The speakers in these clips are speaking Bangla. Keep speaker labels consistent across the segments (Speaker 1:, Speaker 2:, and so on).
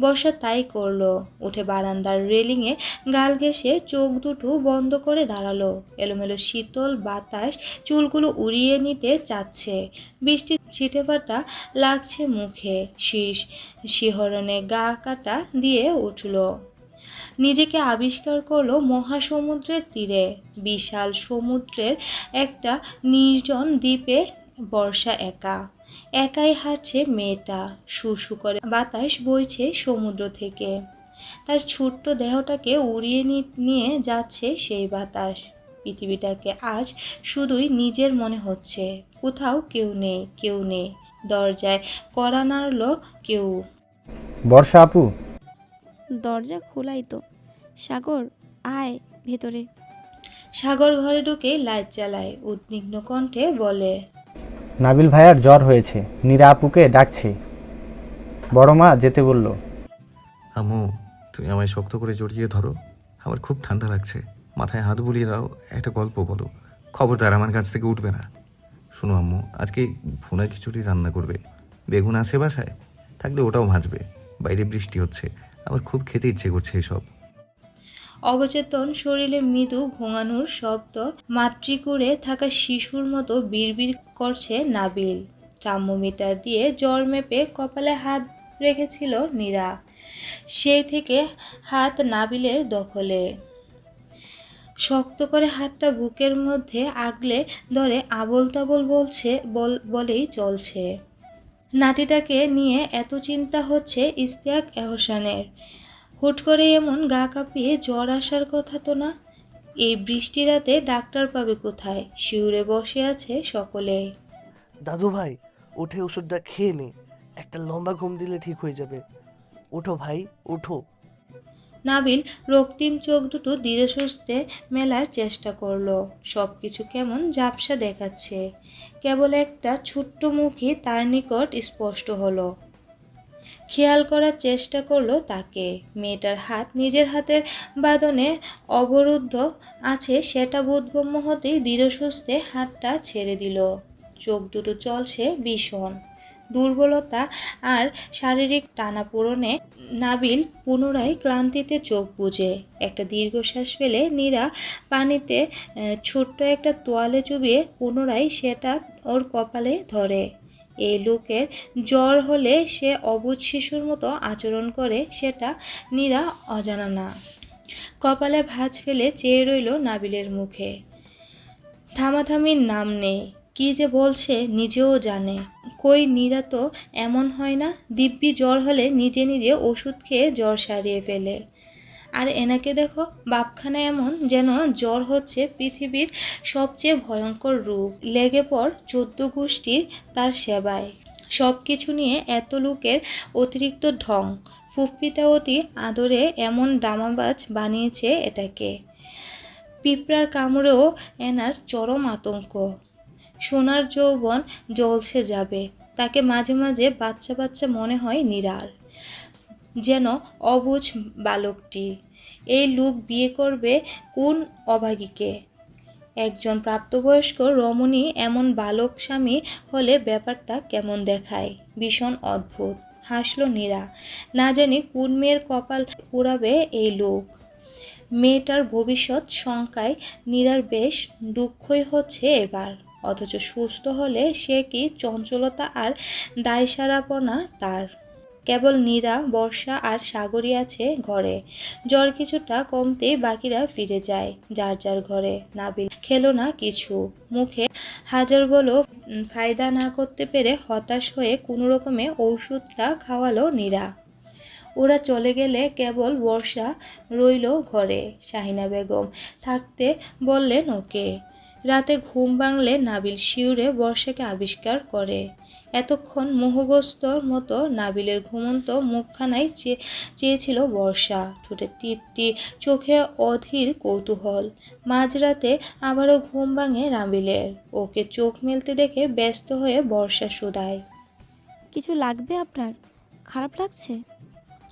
Speaker 1: বর্ষা তাই করল, উঠে বারান্দার রেলিংয়ে গাল ঘেঁষে চোখ দুটো বন্ধ করে দাঁড়াল। এলোমেলো শীতল বাতাস চুলগুলো উড়িয়ে নিতে চাচ্ছে। বৃষ্টির ছিটেফাটা লাগছে মুখে। শীষ শিহরণে গা কাটা দিয়ে উঠল। নিজেকে আবিষ্কার করল মহাসমুদ্রের তীরে। বিশাল সমুদ্রের একটা নির্জন দ্বীপে বর্ষা একা। একাই হাঁটছে মেয়েটা। শুশু করে বাতাস বইছে সমুদ্র থেকে। তার ছোট্ট দেহটাকে উড়িয়ে নিয়ে যাচ্ছে সেই বাতাস। পৃথিবীটাকে আজ শুধুই নিজের মনে হচ্ছে। কোথাও কেউ নেই কেউ নেই। দরজায় কড়া নাড়ল কেউ।
Speaker 2: বর্ষা আপু।
Speaker 3: দরজা খোলাই তো। সাগর আয় ভেতরে।
Speaker 1: সাগর ঘরে ঢুকে লাইট জ্বালায়। উদ্বিগ্ন কণ্ঠে বলে
Speaker 2: নাবিল ভাইয়ার জ্বর হয়েছে নীরা আপুকে ডাকছে। বড় মা যেতে বলল।
Speaker 4: আম্মু তুমি আমায় শক্ত করে জড়িয়ে ধরো আমার খুব ঠান্ডা লাগছে। মাথায় হাত বুলিয়ে দাও একটা গল্প বলো। খবরদার আমার কাছ থেকে উঠবে না। শোনো আম্মু আজকে ভুনা খিচুড়ি রান্না করবে। বেগুন আছে বাসায় থাকলে ওটাও ভাজবে। বাইরে বৃষ্টি হচ্ছে আমার খুব খেতে ইচ্ছে করছে এসব।
Speaker 1: অবচেতন শরীরে মৃদু ঘোঙানোর শব্দ মাতৃকুড়ে থাকা শিশুর মতো বিড়বিড় করছে নাবিল। থার্মোমিটার দিয়ে জ্বর মেপে কপালে হাত রেখেছিল নীরা। সেই থেকে হাত নাবিলের দখলে। শক্ত করে হাতটা বুকের মধ্যে আগলে ধরে আবল তাবল বলছে, বল- বলেই চলছে। নাতিটাকে নিয়ে এত চিন্তা হচ্ছে ইস্তিয়াক এহসানের। হুট করে এমন গা কাঁপিয়ে জ্বর আসার কথা তো না। এই বৃষ্টি রাতে ডাক্তার পাবে কোথায়? শিউরে বসে আছে সকলে।
Speaker 5: দাদু ভাই উঠে ওষুধটা খেয়ে নে। একটা লম্বা ঘুম দিলে ঠিক হয়ে যাবে। ওঠো ভাই ওঠো।
Speaker 1: নাবিল রক্তিম চোখ দুটো ধীরে সুস্থে মেলার চেষ্টা করল। সব কিছু কেমন ঝাপসা দেখাচ্ছে। কেবল একটা ছোট্ট মুখই তার নিকট স্পষ্ট হলো। খেয়াল করার চেষ্টা করল তাকে। মেয়েটার হাত নিজের হাতের বাদনে অবরুদ্ধ আছে সেটা বোধগম্য হতেই দৃঢ়স্বস্তে হাতটা ছেড়ে দিল। চোখ দুটো চলছে ভীষণ। দুর্বলতা আর শারীরিক টানাপোড়নে নাবিল পুনরায় ক্লান্তিতে চোখ বুজে। একটা দীর্ঘশ্বাস ফেলে নীরা পানিতে ছোট্ট একটা তোয়ালে চুবিয়ে পুনরায় সেটা ওর কপালে ধরে। এই লোকের জ্বর হলে সে অবুঝ শিশুর মতো আচরণ করে, সেটা নীরা অজানা না। কপালে ভাঁজ ফেলে চেয়ে রইল নাবিলের মুখে। থামাথামির নাম নেই, কি যে বলছে নিজেও জানে। কই নীরা তো এমন হয় না, দিব্যি জ্বর হলে নিজে নিজে ওষুধ খেয়ে জ্বর সারিয়ে ফেলে। আর এনাকে দেখো, বাপখানা এমন যেন জ্বর হচ্ছে পৃথিবীর সবচেয়ে ভয়ঙ্কর রূপ লেগে পর চোদ্দ গোষ্ঠীর তার সেবায়। সব কিছু নিয়ে এত লোকের অতিরিক্ত ঢং। ফুফপিতা অতি আদরে এমন ডামাবাজ বানিয়েছে এটাকে। পিঁপড়ার কামড়েও এনার চরম আতঙ্ক। সোনার যৌবন জলসে যাবে। তাকে মাঝে মাঝে বাচ্চা বাচ্চা মনে হয় নিরার। যেন অবুঝ বালকটি। এই লোক বিয়ে করবে কোন অভাগীকে? একজন প্রাপ্তবয়স্ক রমণী এমন বালক স্বামী হলে ব্যাপারটা কেমন দেখায়? ভীষণ অদ্ভুত। হাসল নীরা। না জানি কোন মেয়ের কপাল পোড়াবে এই লোক। মেয়েটার ভবিষ্যৎ শঙ্কায় নীরার বেশ দুঃখই হচ্ছে এবার। অথচ সুস্থ হলে সে কি চঞ্চলতা আর দায়সারাপনা তার? কেবল নীরা, বর্ষা আর সাগরী আছে ঘরে। জ্বর কিছুটা কমতে বাকিরা ফিরে যায় যার যার ঘরে। নাবিল খেলো না কিছু। মুখে হাজার বলো ফায়দা না করতে পেরে হতাশ হয়ে কোনো রকমে ওষুধটা খাওয়ালো নীরা। ওরা চলে গেলে কেবল বর্ষা রইল ঘরে, শাহিনা বেগম থাকতে বললেন ওকে। রাতে ঘুম ভাঙলে নাবিল শিউরে বর্ষাকে আবিষ্কার করে। এতক্ষণ মোহগ্রস্তর মতো নাবিলের ঘুমন্ত মুখখানায় চেয়ে চেয়েছিল বর্ষা। ঠোঁটে টিপটি চোখে অধীর কৌতূহল। মাঝরাতে আবারও ঘুম ভাঙে নাবিলের। ওকে চোখ মেলতে দেখে ব্যস্ত হয়ে বর্ষা শুধায়।
Speaker 3: কিছু লাগবে আপনার? খারাপ লাগছে?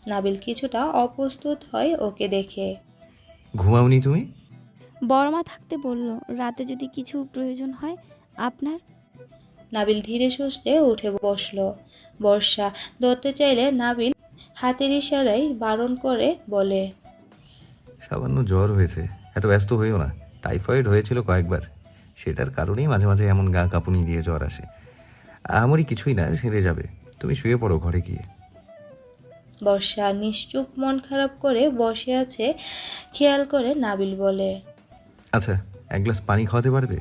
Speaker 1: নাবিল কিছুটা অপ্রস্তুত হয় ওকে দেখে।
Speaker 4: ঘুমাওনি তুমি?
Speaker 3: বড়মা থাকতে বলল রাতে যদি কিছু প্রয়োজন হয় আপনার?
Speaker 1: নাবিল ধীরে সুস্থে উঠে বসল। বর্ষা ধরতে চাইলে নাবিল হাতের ইশারায় বারণ করে বলে
Speaker 4: সামান্য জ্বর হয়েছে এত ব্যস্ত হইও না। টাইফয়েড হয়েছিল কয়েকবার। সেটার কারণেই মাঝে মাঝে এমন গা কাঁপুনি দিয়ে জ্বর আসে। আমারই কিছুই না সেরে যাবে। তুমি শুয়ে পড়ো ঘরে গিয়ে।
Speaker 1: বর্ষা নিশ্চুপ মন খারাপ করে বসে আছে খেয়াল করে নাবিল বলে
Speaker 4: আচ্ছা এক গ্লাস পানি খাওয়াতে পারবে?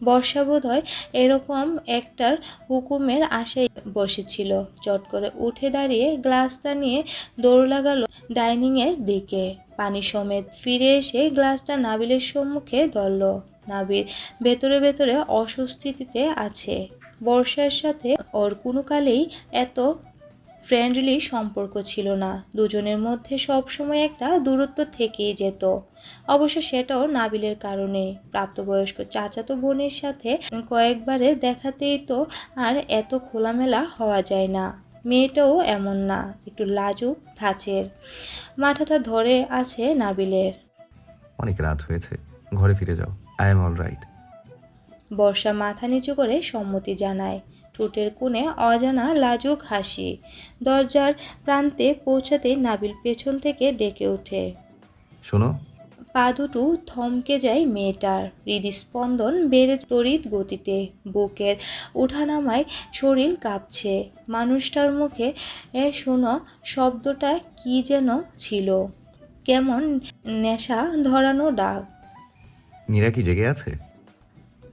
Speaker 1: বর্ষা বোধ হয় এরকম একটার হুকুমের আশায় বসেছিল। চট করে উঠে দাঁড়িয়ে গ্লাসটা নিয়ে দৌড় লাগালো ডাইনিংয়ের দিকে। পানি সমেত ফিরে এসে গ্লাসটা নাবিলের সম্মুখে ধরল। নাবিল ভেতরে ভেতরে অস্বস্তিতে আছে। বর্ষার সাথে ওর কোনো কালেই এত ফ্রেন্ডলি সম্পর্ক ছিল না। দুজনের মধ্যে সবসময় একটা দূরত্ব থেকেই যেত। অবশ্য সেটাও নাবিলের কারণে। প্রাপ্তবয়স্ক চাচাতো বোনের সাথে কয়েকবারে দেখাতেই তো আর এত খোলামেলা হওয়া যায় না। মেয়েটাও এমন না একটু লাজুক ধাঁচের। মাথাটা ধরে আছে নাবিলের।
Speaker 4: অনেক রাত হয়েছে ঘরে ফিরে যাও। I am all right.
Speaker 1: Barsha মাথা নিচু করে সম্মতি জানায়। ঠোঁটের কোণে অজানা লাজুক হাসি। দরজার প্রান্তে পৌঁছাতে নাবিল পেছন থেকে ডেকে ওঠে।
Speaker 4: শোনো।
Speaker 1: পা দুটো থমকে যায় মেয়েটার। হৃদস্পন্দন বেড়ে তড়িৎ গতিতে। বুকের উঠানামায় শরীর কাঁপছে। মানুষটার মুখে এ শোনো শব্দটা কি যেন ছিল? কেমন নেশা ধরানো ডাক?
Speaker 4: মীরা কি জেগে আছে?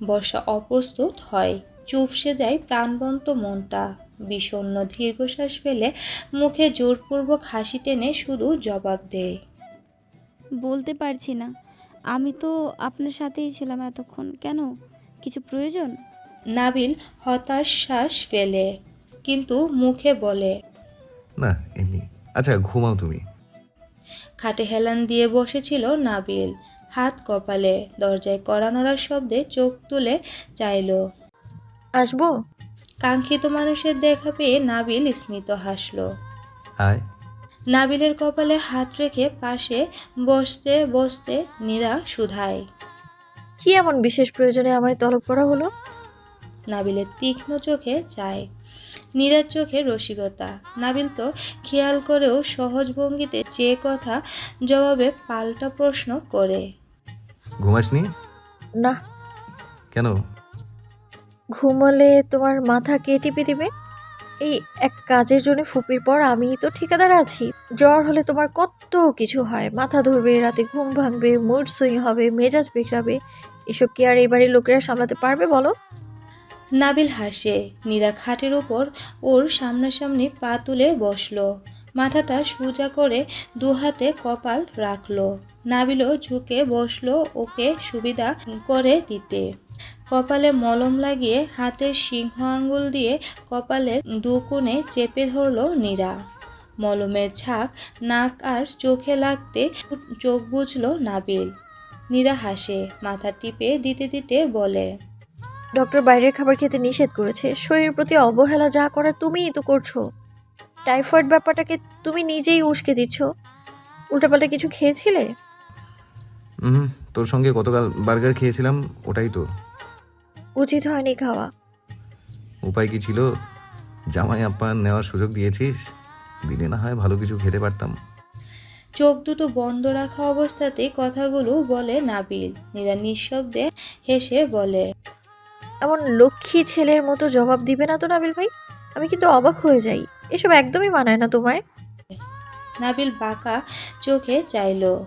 Speaker 1: বর্ষা অপ্রস্তুত হয়। চুপসে যায় প্রাণবন্ত মনটা। বিষণ্ণ দীর্ঘশ্বাস ফেলে মুখে জোরপূর্বক হাসি টেনে শুধু জবাব দেয়।
Speaker 3: বলতে পারছি না। আমি তো আপনার সাথেই ছিলাম এতক্ষণ। কেন? কিছু প্রয়োজন?
Speaker 1: নাবিল হতাশ শ্বাস ফেলে কিন্তু মুখে বলে
Speaker 4: না এমনি। আচ্ছা ঘুমাও তুমি।
Speaker 1: খাটে হেলান দিয়ে বসেছিল নাবিল। হাত কপালে দরজায় কড়া নড়ার শব্দে চোখ তুলে চাইল
Speaker 6: আসব?
Speaker 1: কাঙ্ক্ষিত মানুষের দেখা পেয়ে নাবিল স্মিত হাসল।
Speaker 4: হায়
Speaker 1: নাবিলের কপালে হাত রেখে পাশে বসতে বসতে নীরা শুধায়
Speaker 6: কি এমন বিশেষ প্রয়োজনে আমায় তলব করা হলো?
Speaker 1: নাবিলের তীক্ষ্ণ চোখে চায়। নীরার চোখে রসিকতা। নাবিল তো খেয়াল করেও সহজ ভঙ্গিতে যে কথা জবাবে পাল্টা প্রশ্ন করে।
Speaker 4: ঘুমাসনি?
Speaker 6: না।
Speaker 4: কেন?
Speaker 6: ঘুমালে তোমার মাথা কে টিপে দিবে? এই এক কাজের জন্য ফুপির পর আমি তো ঠিকাদার আছি। জ্বর হলে তোমার কত কিছু হয়। মাথা ধরবে, রাতে ঘুম ভাঙবে মুড সুইং হবে, মেজাজ বিগড়াবে। এসব কি আর এই বাড়ির লোকেরা সামলাতে পারবে বলো?
Speaker 1: নাবিল হাসে। নীরা খাটের ওপর ওর সামনাসামনি পা তুলে বসল। মাথাটা সোজা করে দু হাতে কপাল রাখল। নাবিলও ঝুঁকে বসল ওকে সুবিধা করে দিতে। কপালে মলম লাগিয়ে হাতের সিংহ আঙ্গুল দিয়ে কপালের দু কোণে চেপে ধরলো নীরা। মলমের ঝাঁক নাক আর চোখে লাগতে চোখ বুঝলো নাবিল। নীরা হাসে মাথা টিপে দিতে দিতে বলে
Speaker 6: ডক্টর বাইরের খাবার খেতে নিষেধ করেছে। শরীরের প্রতি অবহেলা যা করার তুমিই তো করছ। টাইফয়েড ব্যাপারটাকে তুমি নিজেই উস্কে দিচ্ছ। উল্টাপাল্টা কিছু খেয়েছিলে?
Speaker 4: হুম তোর সঙ্গে গতকাল বার্গার খেয়েছিলাম ওটাই তো।
Speaker 6: উচিত হয়নি খাওয়া।
Speaker 4: উপায় কি ছিল? জামাই আপ্যায়ন নেওয়ার সুযোগ দিয়েছিস? দিলে না হয় ভালো কিছু খেতে পারতাম।
Speaker 1: চোখ দুটো বন্ধ রাখা অবস্থাতে কথাগুলো বলে নাবিল। নীরা নিঃশব্দে হেসে বলে
Speaker 6: এমন লক্ষ্মী ছেলের মতো জবাব দিবে না তো নাবিল ভাই? আমি কিন্তু অবাক হয়ে যাই। এসব একদমই মানায় না তোমায়।
Speaker 1: নাবিল বাঁকা চোখে চাইলো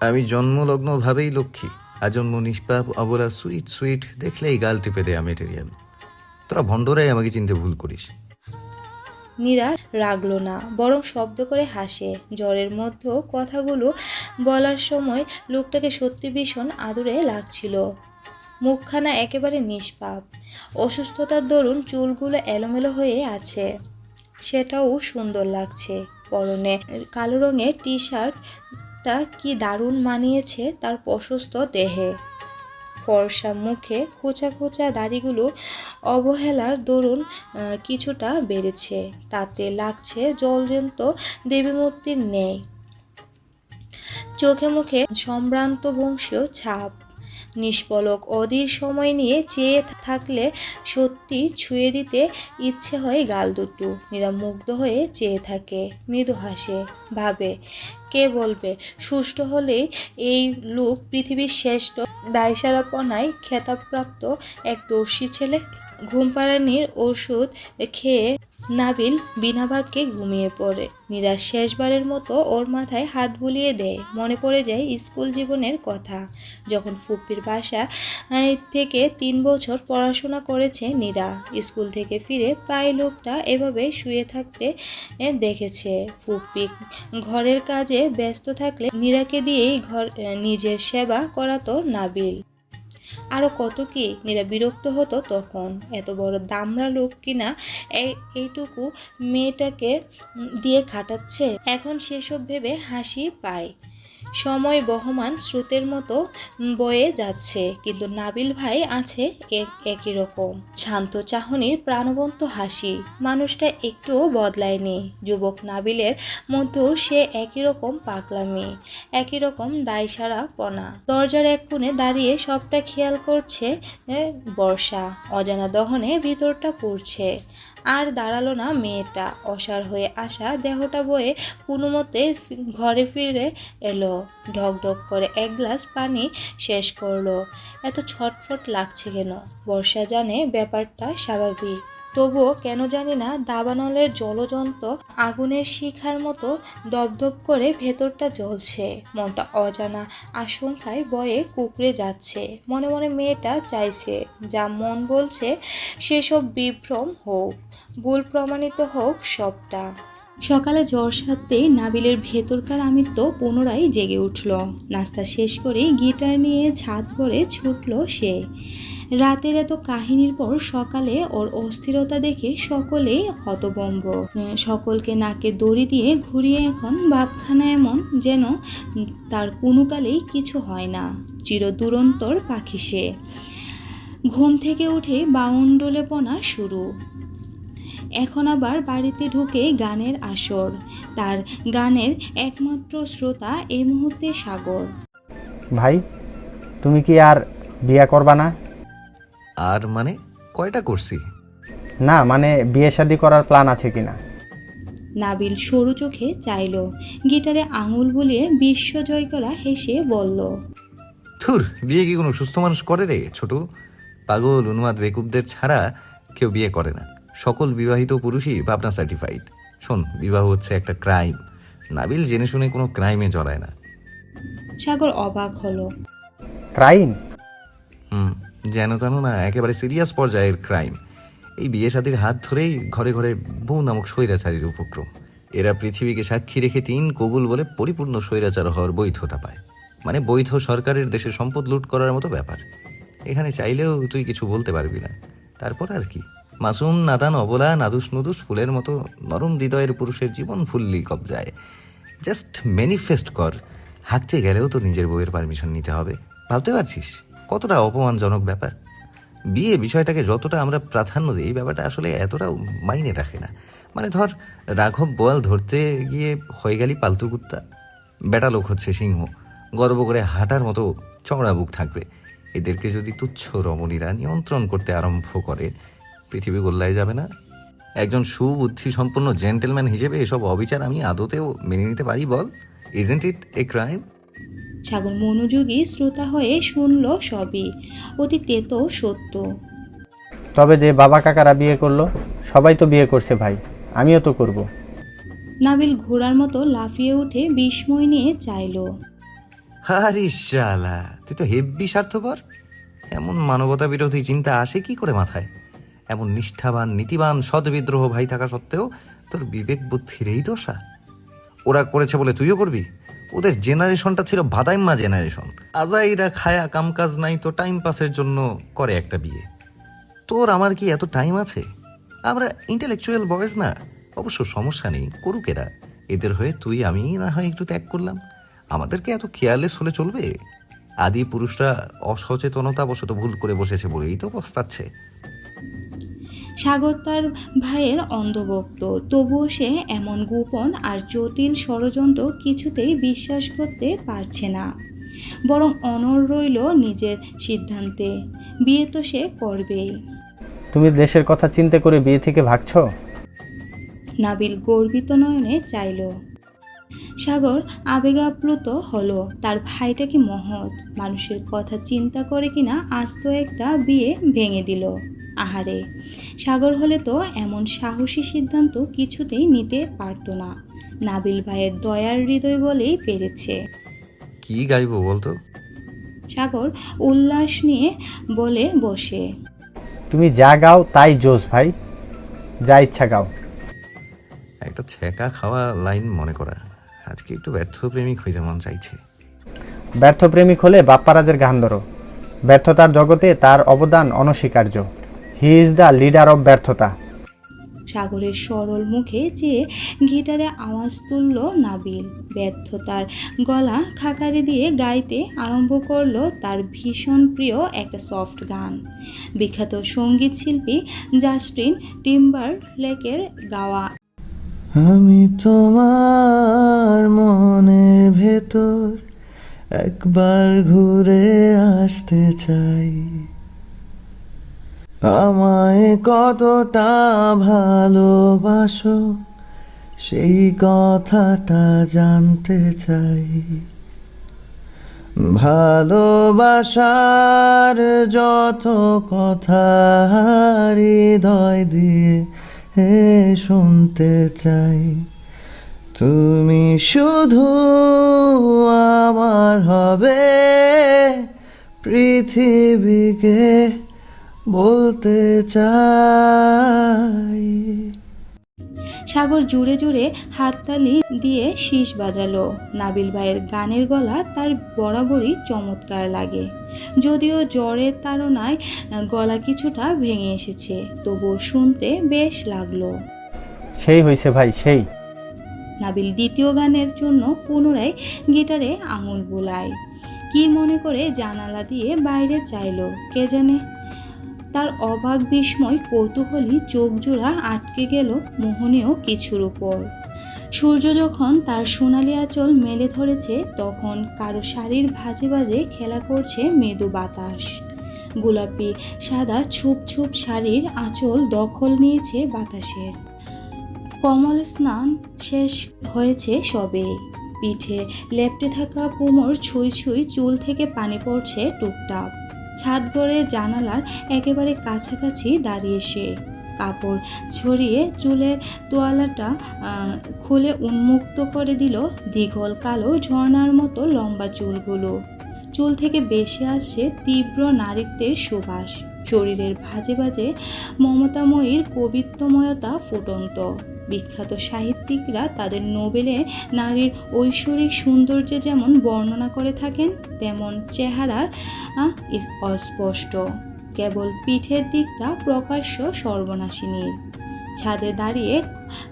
Speaker 4: আমি জন্মলগ্নভাবেই লক্ষ্মী। আজন্ম নিষ্পাপ অবলা সুইট সুইট, দেখলেই গাল টিপে দেয়া মেটেরিয়াল তোরা ভণ্ডরাই আমাকে চিনতে ভুল করিস।
Speaker 1: নীরা রাগলো না, বরং শব্দ করে হাসে। জ্বরের মধ্যেও কথাগুলো বলার সময় লোকটাকে সত্যি ভীষণ আদরে লাগছিল। মুখখানা একেবারে নিষ্পাপ। অসুস্থতার দরুন চুলগুলো এলোমেলো হয়ে আছে। সেটাও সুন্দর লাগছে। পরনে কালো রঙের টি শার্টটা কি দারুণ মানিয়েছে তার প্রশস্ত দেহে। ফর্সা মুখে খোঁচা খোঁচা দাড়িগুলো অবহেলার দরুন কিছুটা বেড়েছে। তাতে লাগছে জলজন্ত দেবীমূর্তির নেই চোখে মুখে সম্ভ্রান্ত বংশীয় ছাপ। নিষ্পলক অধীর সময় নিয়ে চেয়ে থাকলে সত্যি ছুঁয়ে দিতে ইচ্ছে হয় গাল দুটো। নীরা মুগ্ধ হয়ে চেয়ে থাকে, মৃদু হাসে, ভাবে, কে বলবে? সুষ্ঠু হলেই এই লোক পৃথিবীর শ্রেষ্ঠ দায়সারাপনায় খেতাবপ্রাপ্ত এক দর্শী ছেলে ঘুমপাড়ানির ওষুধ খেয়ে নাবিল বিনা ভাগ্যে ঘুমিয়ে পড়ে। নিরাজ শেষবারের মতো ওর মাথায় হাত বুলিয়ে দেয়। মনে পড়ে যায় স্কুল জীবনের কথা। যখন ফুপ্পির বাসা থেকে তিন বছর পড়াশোনা করেছে নীরা, স্কুল থেকে ফিরে প্রায় লোকটা এভাবে শুয়ে থাকতে দেখেছে। ফুপ্পি ঘরের কাজে ব্যস্ত থাকলে নীরাকে দিয়েই ঘর নিজের সেবা করাতো নাবিল। আরও কত কি? মেয়েরা বিরক্ত হতো তখন। এত বড় দামরা লোক কিনা এই এইটুকু মেয়েটাকে দিয়ে খাটাচ্ছে? এখন সেসব ভেবে হাসি পায়। সময় বহমান স্রোতের মতো বয়ে যাচ্ছে। কিন্তু নাবিল ভাই আছে এক- একই রকম। শান্ত চাহনির প্রাণবন্ত হাসি। মানুষটা একটুও বদলায়নি। যুবক নাবিলের মধ্যেও সে একই রকম পাগলামি, একই রকম দায়সারা পনা দরজার এক কোণে দাঁড়িয়ে সবটা খেয়াল করছে বর্ষা। অজানা দহনে ভিতরটা পড়ছে। আর দাঁড়াল না মেয়েটা। অসার হয়ে আসা দেহটা বয়ে কোনোমতে মতে ঘরে ফিরে এলো। ঢক ঢক করে এক গ্লাস পানি শেষ করল। এত ছটফট লাগছে কেন? বর্ষা জানে ব্যাপারটা স্বাভাবিক। তবুও কেন জানি না দাবানলের জলযন্ত্র আগুনের শিখার মতো দপদপ করে ভেতরটা জ্বলছে। মনটা অজানা আশঙ্কায় বয়ে কুকড়ে যাচ্ছে। মনে মনে মেয়েটা চাইছে, যা মন বলছে সেসব বিভ্রম হোক, ভুল প্রমাণিত হোক সবটা। সকালে জ্বর সারতেই নাবিলের ভেতরকার আমিত্ব পুনরায় জেগে উঠল। নাস্তা শেষ করে গিটার নিয়ে ছাদ করে ছুটল সে। রাতের এত কাহিনীর পর সকালে ওর অস্থিরতা দেখে সকলেই হতবম্ব সকলকে নাকে দড়ি দিয়ে ঘুরিয়ে এখন বাপখানা এমন যেন তার কোনো কালেই কিছু হয় না। চির দুরন্তর পাখি সে। ঘুম থেকে উঠে বাউন্ডলে পনা শুরু। এখন আবার বাড়িতে ঢুকে গানের আসর। তার গানের একমাত্র শ্রোতা এই মুহূর্তে সাগর।
Speaker 2: ভাই, তুমি কি আর বিয়ে করবা না?
Speaker 4: আর মানে কয়টা করছি?
Speaker 2: না মানে বিয়ে শাদি করার প্ল্যান আছে কিনা?
Speaker 1: নাবিল সরু চোখে চাইল। গিটারে আঙুল বুলিয়ে বিশ্ব জয় করা হেসে বলল
Speaker 4: থুর বিয়ে কি কোনো সুস্থ মানুষ করে রে ছোট? পাগল উন্মাদ বেকুবদের ছাড়া কেউ বিয়ে করে না। সকল বিবাহিত পুরুষই ভাবনা সার্টিফাইড শোন বিবাহ হচ্ছে একটা ক্রাইম নাবিল জেনে শুনে কোনো ক্রাইমে জড়ায় না।
Speaker 1: সাগর অবাক হলো।
Speaker 2: ক্রাইম
Speaker 4: যেন তেন না একেবারে সিরিয়াস পর্যায়ের ক্রাইম। এই বিয়ে শাদির হাত ধরেই ঘরে ঘরে বউ নামক স্বৈরাচারীর উপক্রম। এরা পৃথিবীকে সাক্ষী রেখে তিন কবুল বলে পরিপূর্ণ স্বৈরাচার হওয়ার বৈধতা পায়। মানে বৈধ সরকারের দেশে সম্পদ লুট করার মতো ব্যাপার। এখানে চাইলেও তুই কিছু বলতে পারবি না। তারপর আর কি? মাসুম, নাদান, অবলা, নাদুস নুদুস ফুলের মতো নরম হৃদয়ের পুরুষের জীবন ফুললি কবজায়। জাস্ট ম্যানিফেস্ট কর। হাঁকতে গেলেও তো নিজের বইয়ের পারমিশন নিতে হবে। ভাবতে পারছিস? কতটা অপমানজনক ব্যাপার? বিয়ে বিষয়টাকে যতটা আমরা প্রাধান্য দিই ব্যাপারটা আসলে এতটাও মাইনে রাখে না। মানে ধর, রাঘব বোয়াল ধরতে গিয়ে হয়ে গেলি পালতু কুত্তা। বেটা লোক হচ্ছে সিংহ। গর্ব করে হাঁটার মতো চওড়া বুক থাকবে। এদেরকে যদি তুচ্ছ রমণীরা নিয়ন্ত্রণ করতে আরম্ভ করে, পৃথিবী গোল্লায় যাবে না। একজন সুবুদ্ধি সম্পন্ন জেন্টেলম্যান হিসেবে এসব অবিচার আমি আদতেও মেনে নিতে পারি, বল? ইজেন্ট ইট এ ক্রাইম
Speaker 1: সাগর মনোযোগী শ্রোতা হয়ে শুনল সবই। অতি তেতো সত্য।
Speaker 2: তবে যে বাবা কাকারা বিয়ে করল সবাই তো বিয়ে করছে ভাই আমিও তো করব।
Speaker 1: নাবিল ঘোড়ার মতো লাফিয়ে উঠে বিস্ময় নিয়ে চাইল।
Speaker 4: আরে শালা তুই তো হেব্বি স্বার্থপর। এমন মানবতা বিরোধী চিন্তা আসে কি করে মাথায়? এমন নিষ্ঠাবান নীতিবান সদ্বিদ্রোহ ভাই থাকা সত্ত্বেও তোর বিবেক বুদ্ধির এই দশা। ওরা করেছে বলে তুইও করবি? ওদের জেনারেশনটা ছিল ভাদাইম্মা জেনারেশন আজাইরা খায়া কামকাজ নাই তো টাইম পাসের জন্য করে একটা বিয়ে। তোর আমার কি এত টাইম আছে? আমরা ইন্টেলেকচুয়াল বয়েস না। অবশ্য সমস্যা নেই, করুক এরা। এদের হয়ে তুই, আমি না হয় একটু ত্যাগ করলাম। আমাদেরকে এত কেয়ারলেস হলে চলবে? আদি পুরুষরা অসচেতনতাবশত ভুল করে বসেছে বলেই তো পস্তাচ্ছে।
Speaker 1: সাগর তার ভাইয়ের অন্ধভক্ত। তবুও সে এমন গোপন আর জটিল ষড়যন্ত্র কিছুতেই বিশ্বাস করতে পারছে না। বরং অনর রইল নিজের সিদ্ধান্তে। বিয়ে তো সে করবেই।
Speaker 2: তুমি দেশের কথা চিন্তা করে বিয়ে থেকে ভাগছো?
Speaker 1: নাবিল গর্বিত নয়নে চাইল। সাগর আবেগাপ্লুত হলো। তার ভাইটা কি মহৎ? মানুষের কথা চিন্তা করে কিনা আস্ত একটা বিয়ে ভেঙে দিল। আহারে! সাগর হলে তো এমন সাহসী সিদ্ধান্ত কিছুতেই নিতে পারতো না। নাবিল ভাইয়ের দয়ার হৃদয় বলেই পেরেছে।
Speaker 4: কি গাইবো বলতো?
Speaker 1: সাগর উল্লাস নিয়ে বলে বসে।
Speaker 2: তুমি যা গাও তাই জোস ভাই যা ইচ্ছা গাও।
Speaker 4: একটা ছেঁকা খাওয়া লাইন মনে করা। আজকে একটু ব্যর্থ প্রেমিক হইতে মন চাইছে।
Speaker 2: ব্যর্থ প্রেমিক হলে বাপ্পারাজের গান ধরো। ব্যর্থতার জগতে তার অবদান অনস্বীকার্য। He is the leader of ব্যর্থতা।
Speaker 1: সাগরের সরল মুখে চেয়ে গিটারে আওয়াজ তুলল নাবিল ব্যর্থতার গলা খাকারি দিয়ে গাইতে আরম্ভ করল তার ভীষণ প্রিয় একটা সফট গান। বিখ্যাত সংগীত শিল্পী জাস্টিন টিম্বার লেকের গাওয়া
Speaker 5: আমি তোমার মনের ভেতর একবার ঘুরে আসতে চাই। আমায় কতটা ভালোবাসো, সেই কথাটা জানতে চাই। ভালোবাসার যত কথা হৃদয় দিয়ে হে শুনতে চাই। তুমি শুধু আমার হবে পৃথিবীকে। বলতে চাই।
Speaker 1: সাগর জুড়ে জুড়ে হাততালি দিয়ে শীষ বাজালো। নাবিল ভাইয়ের গানের গলা তার বরাবরই চমৎকার লাগে। যদিও জ্বরের তাড়নায় গলা কিছুটা ভেঙে এসেছে তবুও শুনতে বেশ লাগল।
Speaker 2: সেই হয়েছে ভাই সেই।
Speaker 1: নাবিল দ্বিতীয় গানের জন্য পুনরায় গিটারে আঙুল বোলায়। কি মনে করে জানালা দিয়ে বাইরে চাইলো কে জানে? তার অবাক বিস্ময় কৌতূহলী চোখ জোড়া আটকে গেল মোহনীয় কিছুর উপর। সূর্য যখন তার সোনালি আঁচল মেলে ধরেছে, তখন কারও শাড়ির ভাজে ভাজে খেলা করছে মৃদু বাতাস। গোলাপি, সাদা ছুপ ছুপ শাড়ির আঁচল দখল নিয়েছে বাতাসের। কমল স্নান শেষ হয়েছে সবে। পিঠে লেপ্টে থাকা কোমর ছুঁই ছুঁই চুল থেকে পানি পড়ছে টুকটাক ছাদঘরের জানালার একেবারে কাছাকাছি দাঁড়িয়ে সে কাপড় ছড়িয়ে চুলের তোয়ালাটা খুলে উন্মুক্ত করে দিল দীঘল কালো ঝর্ণার মতো লম্বা চুলগুলো। চুল থেকে বেশি আসছে তীব্র নারীত্বের সুবাস। শরীরের ভাজে ভাজে মমতাময়ীর কবিত্বময়তা ফুটন্ত। বিখ্যাত সাহিত্যিকরা তাদের নোবেলে নারীর ঐশ্বরিক সৌন্দর্যে যেমন বর্ণনা করে থাকেন, তেমন চেহারার অস্পষ্ট। কেবল পিঠের দিকটা প্রকাশ্য সর্বনাশিনীর ছাদে দাঁড়িয়ে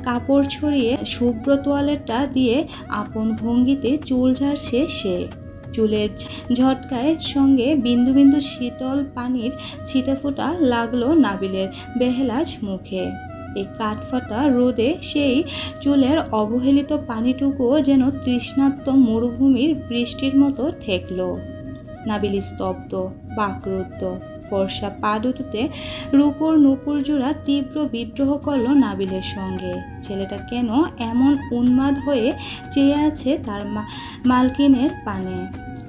Speaker 1: কাপড় ছড়িয়ে শুভ্র তোয়ালেটা দিয়ে আপন ভঙ্গিতে চুল ঝাড়ছে সে। চুলের ঝটকায় সঙ্গে বিন্দু বিন্দু শীতল পানির ছিটেফোঁটা লাগল নাবিলের বেহেলাজ মুখে। এই কাঠফাটা রোদে সেই চুলের অবহেলিত পানিটুকুও যেন তৃষ্ণাত্ম মরুভূমির বৃষ্টির মতো ঠেকল। নাবিল স্তব্ধ, বাকরুদ্ধ, ফর্সা পা দুটোতে রূপর নুপুর জোড়া তীব্র বিদ্রোহ করল নাবিলের সঙ্গে। ছেলেটা কেন এমন উন্মাদ হয়ে চেয়ে আছে তার মালকিনের পানে?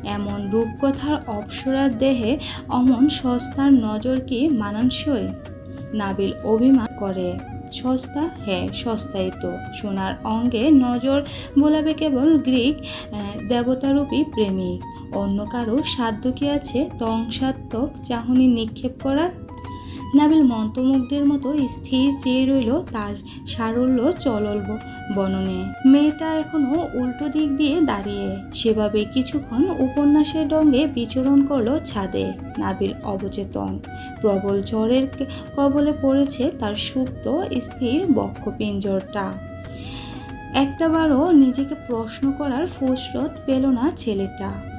Speaker 1: এমন রূপকথার অপসরার দেহে অমন সস্তার নজর কি মানানসই? নাবিল অভিমান করে। সস্তা? হ্যাঁ সস্তাই তো। সোনার অঙ্গে নজর বোলাবে কেবল গ্রিক দেবতারূপী প্রেমিক। অন্য কারও সাধ্য কি আছে? ধ্বংসাত্মক চাহনি নিক্ষেপ করার? নাবিল মন্ত্রমুগ্ধের মতো স্থির চেয়ে রইল তার সারল্য চলল বননে। মেয়েটা এখনও উল্টো দিক দিয়ে দাঁড়িয়ে। সেভাবে কিছুক্ষণ উপন্যাসের ডঙ্গে বিচরণ করল ছাদে নাবিল অবচেতন। প্রবল ঝড়ের কবলে পড়েছে তার সুপ্ত, স্থির বক্ষপিঞ্জরটা। একটাবারও নিজেকে প্রশ্ন করার ফুসরত পেল না ছেলেটা।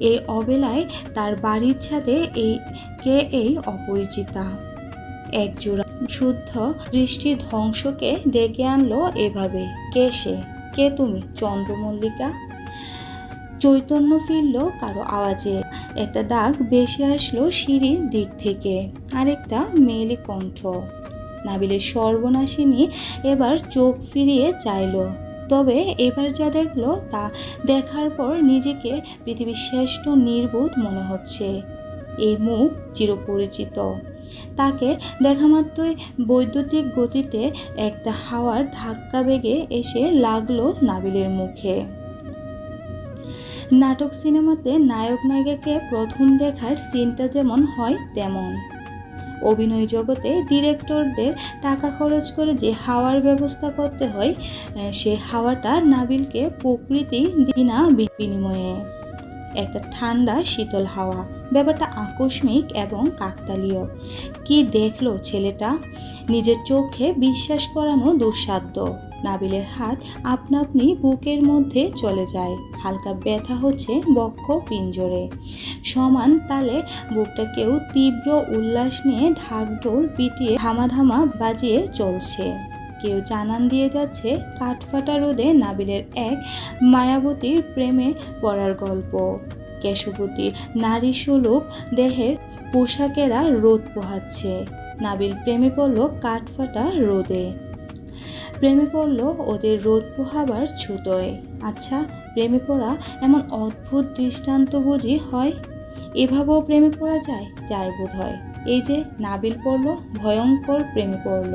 Speaker 1: এই অবেলায় তার বাড়ির ছাদে এই কে এই অপরিচিতা। একজোড়া শুদ্ধ দৃষ্টির ধ্বংসকে ডেকে আনলো এভাবে। কে সে? কে তুমি? চন্দ্রমল্লিকা? চৈতন্য ফিরল কারও আওয়াজে। একটা দাগ বেশি আসলো সিঁড়ির দিক থেকে। আরেকটা মেয়েলি কণ্ঠ। নাবিলের সর্বনাশিনী এবার চোখ ফিরিয়ে চাইলো। তবে এবার যা দেখল তা দেখার পর নিজেকে পৃথিবীর শ্রেষ্ঠ নির্বোধ মনে হচ্ছে। এই মুখ চিরপরিচিত। তাকে দেখা মাত্রই বৈদ্যুতিক গতিতে একটা হাওয়ার ধাক্কা বেগে এসে লাগল নাবিলের মুখে। নাটক সিনেমাতে নায়ক নায়িকাকে প্রথম দেখার সিনটা যেমন হয়, তেমন। অভিনয় জগতে ডিরেক্টরদের টাকা খরচ করে যে হাওয়ার ব্যবস্থা করতে হয় সে হাওয়াটা নাবিলকে প্রকৃতি দিনা বিনিময়ে। একটা ঠান্ডা, শীতল হাওয়া। ব্যাপারটা আকস্মিক এবং কাকতালীয়। কি দেখল ছেলেটা? নিজের চোখে বিশ্বাস করানো দুঃসাধ্য। নাবিলের হাত আপনা আপনি বুকের মধ্যে চলে যায়। হালকা ব্যথা হচ্ছে বক্ষ পিঞ্জরে। সমান তালে বুকটা কেউ তীব্র উল্লাস নিয়ে ঢাকঢোল পিটিয়ে ধামাধামা বাজিয়ে চলছে। কেউ জানান দিয়ে যাচ্ছে, কাঠফাটা রোদে নাবিলের এক মায়াবতীর প্রেমে পড়ার গল্প। কেশবতীর নারী সুলভ দেহের পোশাকেরা রোদ পোহাচ্ছে। নাবিল প্রেমে পড়ল কাঠফাটা রোদে। প্রেমে পড়ল ওদের রোদ পোহাবার ছুতোয়। আচ্ছা প্রেমে পড়া এমন অদ্ভুত দৃষ্টান্ত বুঝি হয়? এভাবেও প্রেমে পড়া যায়? যায় বোধ হয় এই যে নাবিল পড়ল, ভয়ঙ্কর প্রেমে পড়ল।